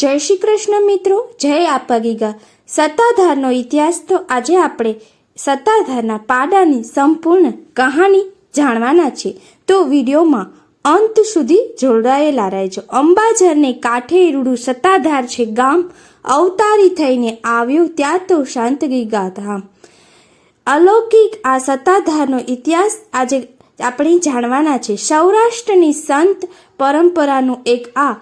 જય શ્રી કૃષ્ણ મિત્રો, જય આપા ગીગા. સત્તાધારનો ઇતિહાસ તો આજે આપણે સત્તાધારના પાડાની સંપૂર્ણ કહાની જાણવાના છે તો વિડીયોમાં અંત સુધી જોડાયેલા રહેજો. અંબાજરને કાંઠે રૂડું સત્તાધાર છે ગામ અવતારી થઈને આવ્યું ત્યાં તો શાંત ગીગા ધામ અલૌકિક આ સત્તાધારનો ઇતિહાસ આજે આપણે જાણવાના છે. સૌરાષ્ટ્રની સંત પરંપરાનું એક આ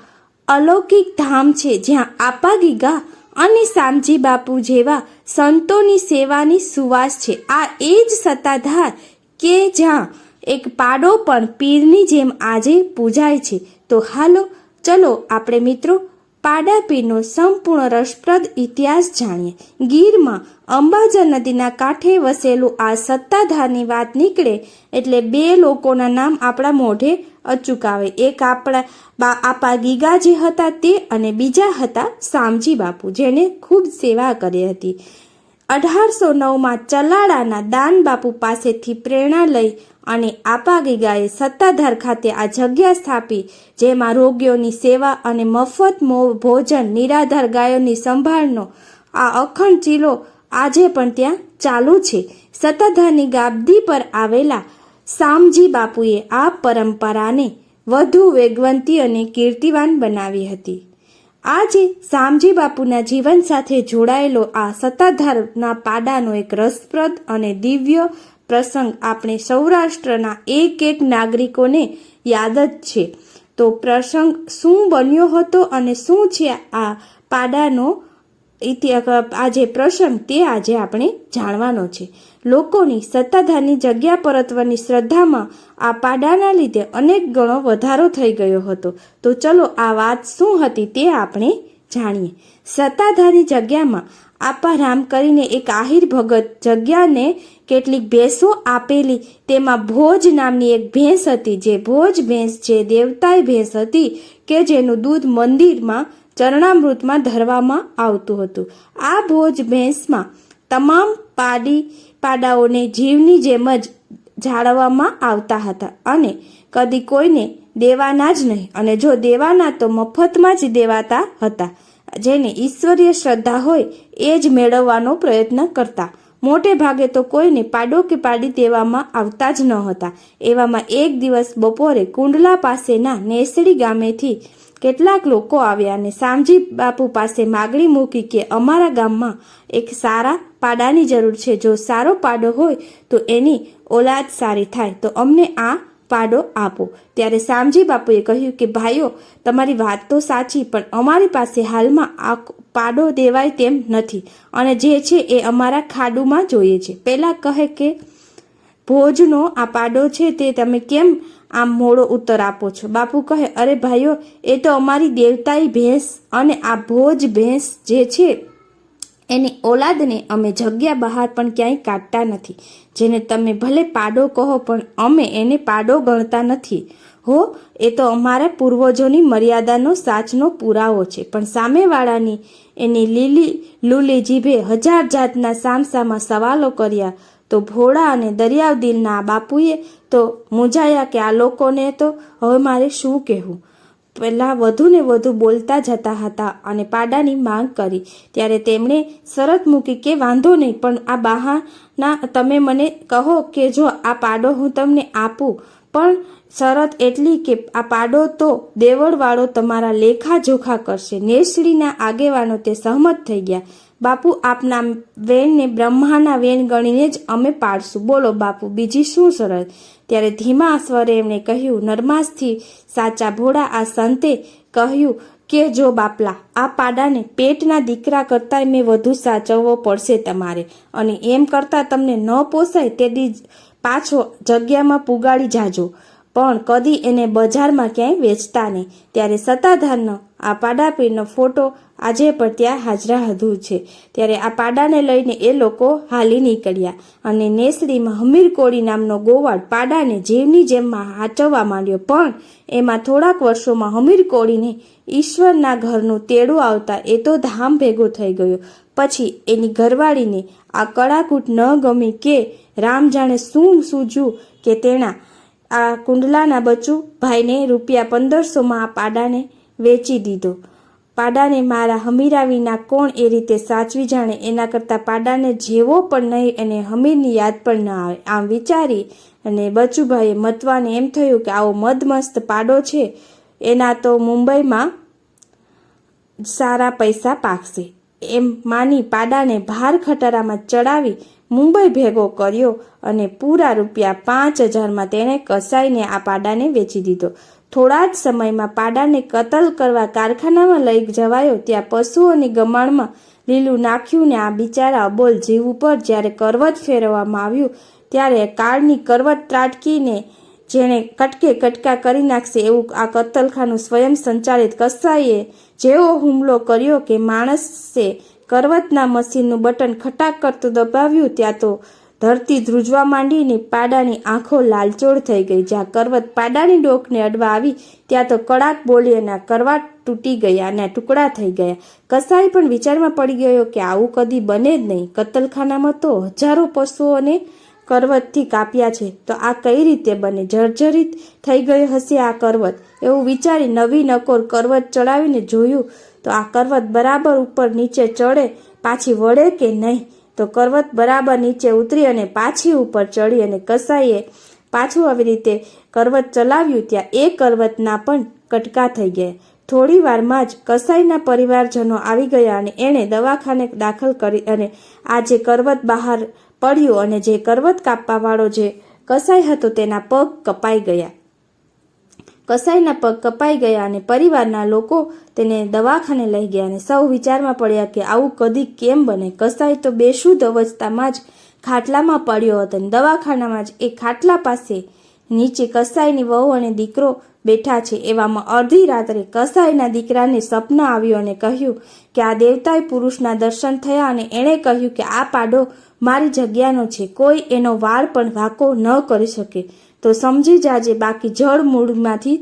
અલૌકિક ધામ છે જ્યાં આપા ગીગા અને સામજી બાપુ જેવા સંતોની સેવાની સુવાસ છે. આ એ જ સત્તાધાર કે જ્યાં એક પાડો પણ પીરની જેમ આજે પૂજાય છે. તો હાલો, ચલો, આપણે મિત્રો પાડા પીરનો સંપૂર્ણ રસપ્રદ ઇતિહાસ જાણીએ. ગીરમાં અંબાજા નદીના કાંઠે વસેલું આ સત્તાધારની વાત નીકળે એટલે બે લોકોના નામ આપણા મોઢે અચૂક એક આપણા બા આપા ગીગા જે હતા તે અને બીજા હતા સામજી બાપુ જેને ખૂબ સેવા કરી હતી. અઢારસો નવમાં ચલાડાના દાન બાપુ પાસેથી પ્રેરણા લઈ અને આપાગીગાએ સત્તાધાર ખાતે આ જગ્યા સ્થાપી, જેમાં રોગીઓની સેવા અને મફત ભોજન, નિરાધાર ગાયોની સંભાળનો આ અખંડ ચીલો આજે પણ ત્યાં ચાલુ છે. સત્તાધારની ગાબદી પર આવેલા સામજી બાપુએ આ પરંપરાને વધુ વેગવંતી અને કીર્તિવાન બનાવી હતી. આજે શામજી બાપુના જીવન સાથે જોડાયેલો આ સત્તાધારના પાડાનો એક રસપ્રદ અને દિવ્ય પ્રસંગ આપણે સૌરાષ્ટ્રના એક એક નાગરિકોને યાદ જ છે. તો પ્રસંગ શું બન્યો હતો અને શું છે આ પાડાનો ઇતિહાસ આજે પ્રસંગ તે આજે આપણે જાણવાનો છે. લોકોની સત્તાધારની જગ્યા પરત્વની શ્રદ્ધામાં આ પાડાના લીધે અનેક ગણો વધારો થઈ ગયો હતો. તો ચલો આ વાત શું હતી તે આપણે જાણીએ. સત્તાધારની જગ્યામાં આપા રામ કરીને એક આહિર ભગત જગ્યાને કેટલીક ભેંસો આપેલી, તેમાં ભોજ નામની એક ભેંસ હતી. જે ભોજ ભેંસ, જે દેવતાય ભેંસ હતી કે જેનું દૂધ મંદિરમાં ચરણામૃતમાં ધરવામાં આવતું હતું. આ ભોજ ભેંસમાં તમામ પાડી પાડાઓને જીવની જેમ જ જાળવવામાં આવતા હતા અને કદી કોઈને દેવાના જ નહીં. અને જો દેવાના તો મફતમાં જ દેવાતા હતા. જેને ઈશ્વરીય શ્રદ્ધા હોય એ જ મેળવવાનો પ્રયત્ન કરતા. મોટે ભાગે તો કોઈને પાડો કે પાડી દેવામાં આવતા જ ન હતા. એવામાં એક દિવસ બપોરે કુંડલા પાસેના નેસડી ગામેથી કેટલાક લોકો આવ્યા અને સામજી બાપુ પાસે માગણી મૂકી કે અમારા ગામમાં એક સારા પાડાની જરૂર છે. જો સારો પાડો હોય તો એની ઓલાદ સારી થાય. તો અમને આ પાડો આપો. ત્યારે સામજી બાપુએ કહ્યું કે, ભાઈઓ, તમારી વાત તો સાચી, પણ અમારી પાસે હાલમાં આ પાડો દેવાય તેમ નથી. અને જે છે એ અમારા ખાડુમાં જોઈએ છે. પહેલાં કહે કે ભોજનો આ પાડો છે તે તમે કેમ આમ મોડો ઉત્તર આપો છો? બાપુ કહે, અરે ભાઈઓ, એ તો અમારી દેવતાઈ ભેંસ અને આ ભોજ ભેંસ જે છે, એની ઓલાદને અમે જગ્યા બહાર પણ ક્યાંય કાઢતા નથી. જેને તમે ભલે પાડો કહો, પણ અમે એને પાડો ગણતા નથી. હો, એ તો અમારા પૂર્વજોની મર્યાદાનો સાચનો પુરાવો છે. પણ સામેવાળાની એની લીલી લૂલી જીભે હજાર જાતના સામસામાં સવાલો કર્યા. તો ભોળા અને દરિયાવદિલના બાપુએ તો મૂંઝાયા કે આ લોકોને તો હવે મારે શું કહેવું? પહેલાં વધુ ને વધુ બોલતા જતા હતા અને પાડાની માંગ કરી. ત્યારે તેમણે શરત મૂકી કે વાંધો નહીં, પણ આ બહાના તમે મને કહો કે જો આ પાડો હું તમને આપું. પણ શરત એટલી કે આ પાડો તો દેવળવાળો તમારા લેખા જોખા કરશે. નેસડીના આગેવાનો તે સહમત થઈ ગયા. બાપુ, આપના વેણને બ્રહ્માના વેણ ગણીને જ અમે પાડશું. બોલો બાપુ, બીજી શું શરત? ત્યારે ધીમા સ્વરે એમણે કહ્યું, નરમાસથી, સાચા ભોળા આ સંતે કહ્યું કે જો બાપલા, આ પાડાને પેટના દીકરા કરતાં મેં વધુ સાચવવો પડશે તમારે. અને એમ કરતાં તમને ન પોસાય તે દી પાછો જગ્યામાં પુગાડી જાજો. પણ કદી એને બજારમાં ક્યાંય વેચતા નહીં. ત્યારે સત્તાધારનો આ પાડાપીરનો ફોટો આજે પણ ત્યાં હાજરા હતું છે. ત્યારે આ પાડાને લઈને એ લોકો હાલી નીકળ્યા અને નેસડીમાં હમીરકોળી નામનો ગોવાળ પાડાને જીવની જેમમાં હાચવવા માંડ્યો. પણ એમાં થોડાક વર્ષોમાં હમીરકોળીને ઈશ્વરના ઘરનું તેડું આવતા એ તો ધામ ભેગો થઈ ગયો. પછી એની ઘરવાળીને આ કળાકૂટ ન ગમી કે રામ જાણે શું સૂજ્યું કે તેના આ કુંડલાના બચ્ચું ભાઈને રૂપિયા પંદરસોમાં આ પાડાને વેચી દીધો. પાડાને મારા હમીરા વિના કોણ એ રીતે સાચવી જાણે એના કરતાં પાડાને જેવો પણ નહીં અને હમીરની યાદ પણ ન આવે. આમ વિચારી અને બચુભાઈએ મતવાને એમ થયું કે આવો મદમસ્ત પાડો છે. એના તો મુંબઈમાં સારા પૈસા પાકશે. એમ માની પાડાને ભાર ખટારામાં ચડાવી મુંબઈ ભેગો કર્યો અને પૂરા રૂપિયા પાંચ હજારમાં તેણે કસાઈને આ પાડાને વેચી દીધો. થોડા જ સમયમાં પાડાને કતલ કરવા કારખાનામાં લઈ જવાયો, ત્યાં પશુઓની ગમાણમાં લીલું નાખ્યું ને આ બિચારા અબોલ જીવ ઉપર જ્યારે કરવત ફેરવવામાં આવ્યું, ત્યારે કાળની કરવત ત્રાટકીને જેણે કટકે કટકા કરી નાખશે એવું આ કતલખાનું સ્વયં સંચાલિત કસાઈએ જેવો હુમલો કર્યો કે માણસે કરવતના મશીનનું બટન ખટાક કરતું દબાવ્યું, ત્યાં તો ધરતી ધ્રુજવા માંડીને પાડાની આંખો લાલચોળ થઈ ગઈ. જ્યાં કરવત પાડાની ડોકને અડવા આવી, ત્યાં તો કડાક બોલી અને કરવાટ તૂટી ગયા અને ટુકડા થઈ ગયા. કસાઈ પણ વિચારમાં પડી ગયો કે આવું કદી બને જ નહીં. કતલખાનામાં તો હજારો પશુઓને કરવતથી કાપ્યા છે. તો આ કઈ રીતે બને? જર્જરિત થઈ ગયો હશે આ કરવત. એવું વિચારી નવી નકોર કરવત ચડાવીને જોયું, તો આ કરવત બરાબર ઉપર નીચે ચડે, પાછી વળે કે નહીં? તો કરવત બરાબર નીચે ઉતરી અને પાછી ઉપર ચડી અને કસાઈએ પાછું આવી રીતે કરવત ચલાવ્યું ત્યાં એ કરવતના પણ કટકા થઈ ગયા. થોડી વારમાં જ કસાઈના પરિવારજનો આવી ગયા અને એણે દવાખાને દાખલ કરી અને આ જે કરવત બહાર પડ્યું અને જે કરવત કાપવાવાળો જે કસાઈ હતો તેના પગ કપાઈ ગયા. કસાઈના પગ કપાઈ ગયા અને પરિવારના લોકો તેને દવાખાને લઈ ગયા અને સૌ વિચારમાં પડ્યા કે આવું કદી કેમ બને? કસાઈ તો બેશુદ્ધ અવસ્થામાં જ ખાટલામાં પડ્યો હતો અને દવાખાનામાં જ એ ખાટલા પાસે નીચે કસાઈની વહુ અને દીકરો બેઠા છે. એવામાં અડધી રાત્રે કસાઈના દીકરાને સપના આવ્યું અને કહ્યું કે આ દેવતાએ પુરુષના દર્શન થયા અને એણે કહ્યું કે આ પાડો મારી જગ્યાનો છે. કોઈ એનો વાળ પણ વાંકો ન કરી શકે. તો સમજી જાજે બાકી જળ મૂળમાંથી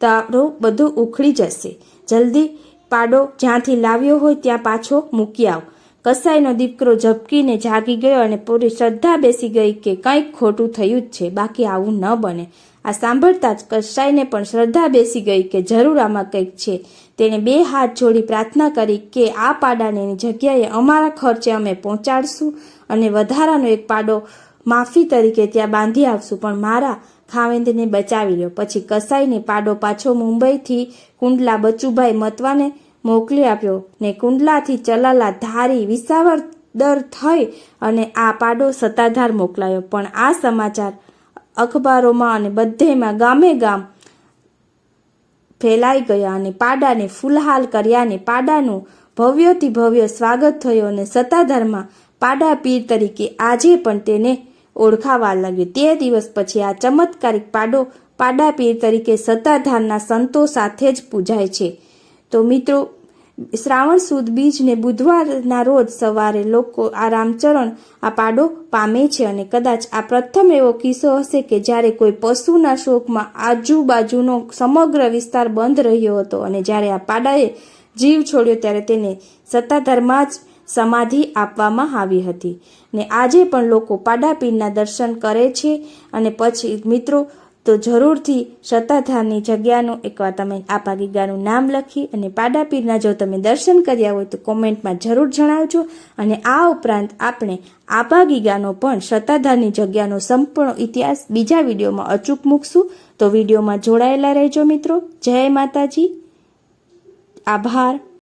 તારું બધું ઉખડી જશે. જલ્દી પાડો, જ્યાંથી લાવ્યો હોય ત્યાં પાછો મૂકી આવ. કસાઈનો દીકરો ઝબકીને જાગી ગયો અને પૂરી શ્રદ્ધા બેસી ગઈ કે કંઈક ખોટું થયું જ છે, બાકી આવું ન બને. આ સાંભળતા જ કસાઈને પણ શ્રદ્ધા બેસી ગઈ કે જરૂર આમાં કંઈક છે. તેણે બે હાથ જોડી પ્રાર્થના કરી કે આ પાડાને જગ્યાએ અમારા ખર્ચે અમે પહોંચાડશું અને વધારાનો એક પાડો માફી તરીકે ત્યાં બાંધી આવશું પણ મારા ખાવેન્દને બચાવી લ્યો. પછી કસાઈને પાડો પાછો મુંબઈથી કુંડલા બચુભાઈ મતવાને મોકલી આપ્યો ને કુંડલાથી ચલાલા ધારી વિસાવર દર થઈ અને આ પાડો સત્તાધાર મોકલાયો. પણ આ સમાચાર અખબારોમાં અને બધેમાં ગામે ગામ ફેલાઈ ગયા અને પાડાને ફૂલહાલ કર્યા અને પાડાનું ભવ્યથી ભવ્ય સ્વાગત થયું અને સત્તાધારમાં પાડા પીર તરીકે આજે પણ તેને ઓળખાવા લાગ્યું. તે દિવસ પછી આ ચમત્કારિક પાડો પાડા પીર તરીકે સત્તાધારના સંતો સાથે જ પૂજાય છે. તો મિત્રો, શ્રાવણ સુદ બીજને બુધવારના રોજ સવારે લોકો આ રામચરણ, આ પાડો પામે છે અને કદાચ આ પ્રથમ એવો કિસ્સો હશે કે જ્યારે કોઈ પશુના શોકમાં આજુબાજુનો સમગ્ર વિસ્તાર બંધ રહ્યો હતો અને જ્યારે આ પાડાએ જીવ છોડ્યો ત્યારે તેને સત્તાધારમાં જ સમાધિ આપવામાં આવી હતી. ને આજે પણ લોકો પાડાપીરના દર્શન કરે છે અને પછી મિત્રો, તો જરૂરથી સત્તાધારની જગ્યાનું એકવાર તમે આ પાગીગાનું નામ લખી અને પાડાપીરના જો તમે દર્શન કર્યા હોય તો કોમેન્ટમાં જરૂર જણાવજો અને આ ઉપરાંત આપણે આબા ગીગાનો પણ સત્તાધારની જગ્યાનો સંપૂર્ણ ઇતિહાસ બીજા વિડીયોમાં અચૂક મૂકશું. તો વિડીયોમાં જોડાયેલા રહેજો મિત્રો. જય માતાજી. આભાર.